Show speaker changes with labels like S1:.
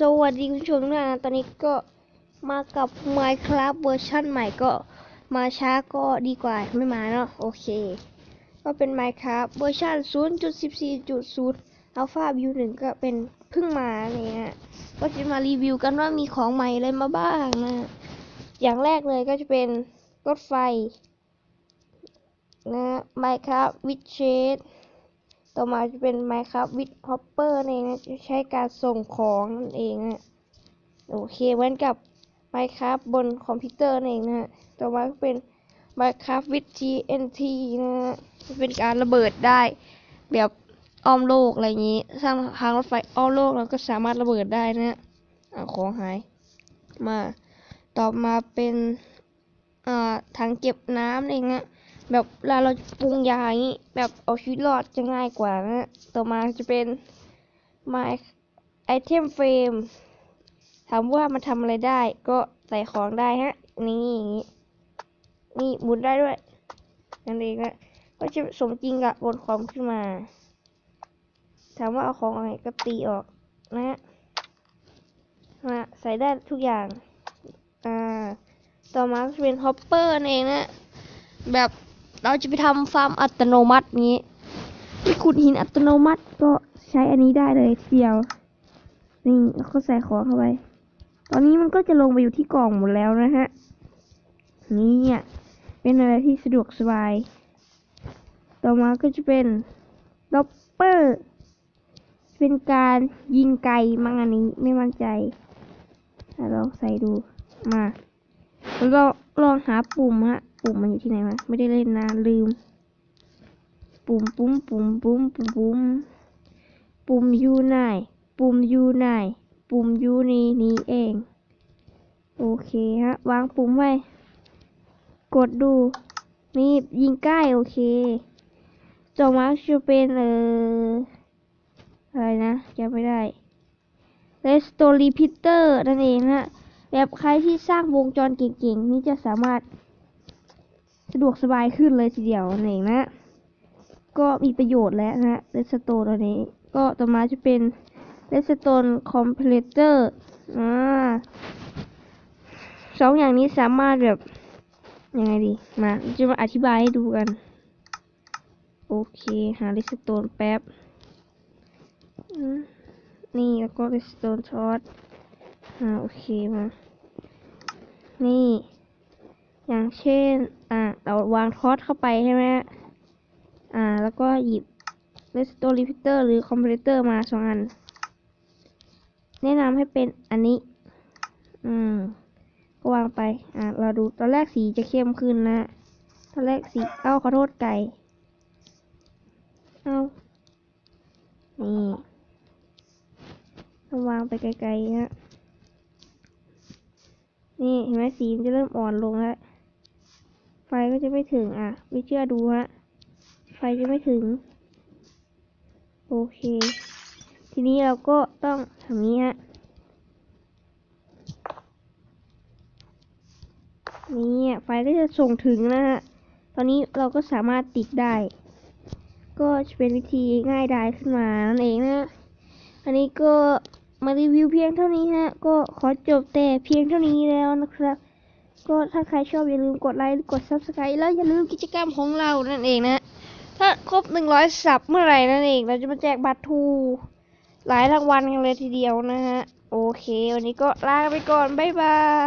S1: สวัสดีคุณผู้ชมทุกท่านนะตอนนี้ก็มากับ Minecraft เวอร์ชันใหม่ก็มาช้าก็ดีกว่าไม่มาเนาะโอเค ก็เป็น Minecraft เวอร์ชัน0.14.0 Alpha View 1 ก็เป็นเพิ่งมาเนี่ยก็จะมารีวิวกันว่ามีของใหม่อะไรมาบ้างนะ อย่างแรกเลยก็จะเป็นรถไฟ นะ Minecraft with Shade ต่อมาจะเป็น Minecraft with Hopper นั่นเองนะจะใช้การส่งของนั่นเองนะโอเคเหมือนกับ Minecraft บนคอมพิวเตอร์นั่นเองนะฮะต่อมาก็เป็น Minecraft with TNT นะฮะจะเป็นการระเบิดได้แบบอ้อมโลกอะไรอย่างนี้ สร้างทางรถไฟอ้อมโลกเราก็สามารถระเบิดได้นะฮะอ่าของหายมา ต่อมาเป็นอ่าถังเก็บน้ำอะไรเงี้ย แบบเวลาเราปรุงยาอย่างนี้แบบเอาชีวิตรอดจะง่ายกว่านะต่อมาจะเป็น my item frame ถามว่ามันทำอะไรได้ก็ใส่ของได้ฮะ นี่อย่างนี้ นี่หมุนได้ด้วยนั่นเองนะก็จะสมจริงกับบนคอมขึ้นมา ถามว่าเอาของอะไรก็ตีออกนะฮะใส่ได้ทุกอย่าง อ่า ต่อมาจะเป็นฮอปเปอร์นั่นเองนะ แบบ เราจะไปทำฟาร์มอัตโนมัตินี้ไปขุดหินอัตโนมัติก็ใช้อันนี้ได้เลยทีเดียว นี่แล้วก็ใส่ของเข้าไป ตอนนี้มันก็จะลงไปอยู่ที่กล่องหมดแล้วนะฮะ นี่เนี่ยเป็นอะไรที่สะดวกสบาย ต่อมาก็จะเป็นด็อปเปอร์ เป็นการยิงไกลมั้งอันนี้ไม่มั่นใจลองใส่ดู มาแล้วลองลองหาปุ่มฮะ ปุ่มมันอยู่ที่ไหนวะไม่ได้เล่นนานลืม ปุ่มปุ่มปุ่มปุ่มปุ่มปุ่มปุ่มอยู่ไหนปุ่มอยู่ไหนปุ่มอยู่นี่นี่เอง โอเคฮะ วางปุ่มไว้ กดดู นี่ยิงใกล้โอเคต่อมาร์จะเป็นเอออะไรนะจำไม่ได้ Restore Repeater นั่นเองฮะแบบใครที่สร้างวงจรเก่งๆ นี่จะสามารถ สะดวกสบายขึ้นเลยทีเดียวนั่นะ ก็มีประโยชน์แล้วนะฮะ Redstone ตัวนี้ ก็ต่อมาจะเป็น Redstone Completer อ่าสองอย่างนี้สามารถแบบ ยังไงดี มาจะมาอธิบายให้ดูกัน โอเค หา Redstone แป๊บ นี่แล้วก็ Redstone Short อ่าโอเคมา นี่ อย่างเช่น อ่า เราวางทอสเข้าไปใช่ไหมอ่า แล้วก็หยิบ Restore Repeater หรือ Comparator มาสองอัน แนะนำให้เป็นอันนี้ อืม ก็วางไป อ่า เราดู ตอนแรกสีจะเข้มขึ้นนะ ตอนแรกสี เอ้า ขอโทษไก่ เอ้า นี่ต้องวางไปไกลๆฮะนี่เห็นไหมสีมันจะเริ่มอ่อนลงแล้ว ไฟก็จะไม่ถึงอะ ไม่เชื่อดูฮะ ไฟจะไม่ถึง โอเค ทีนี้เราก็ต้องทำนี้ฮะ นี่อะไฟก็จะส่งถึงนะฮะ ตอนนี้เราก็สามารถติดได้ ก็จะเป็นวิธีง่ายดายขึ้นมานั่นเองนะฮะอันนี้ก็มารีวิวเพียงเท่านี้ฮะ ก็ขอจบแต่เพียงเท่านี้แล้วนะครับ ก็ถ้าใครชอบอย่าลืมกดไลค์กด subscribe แล้วอย่าลืมกิจกรรมของเรานั่นเองนะ ถ้าครบหนึ่งร้อยสับเมื่อไหร่นั่นเอง เราจะมาแจกบัตรทู หลายรางวัลกันเลยทีเดียวนะฮะ โอเค วันนี้ก็ลาไปก่อน บ๊ายบาย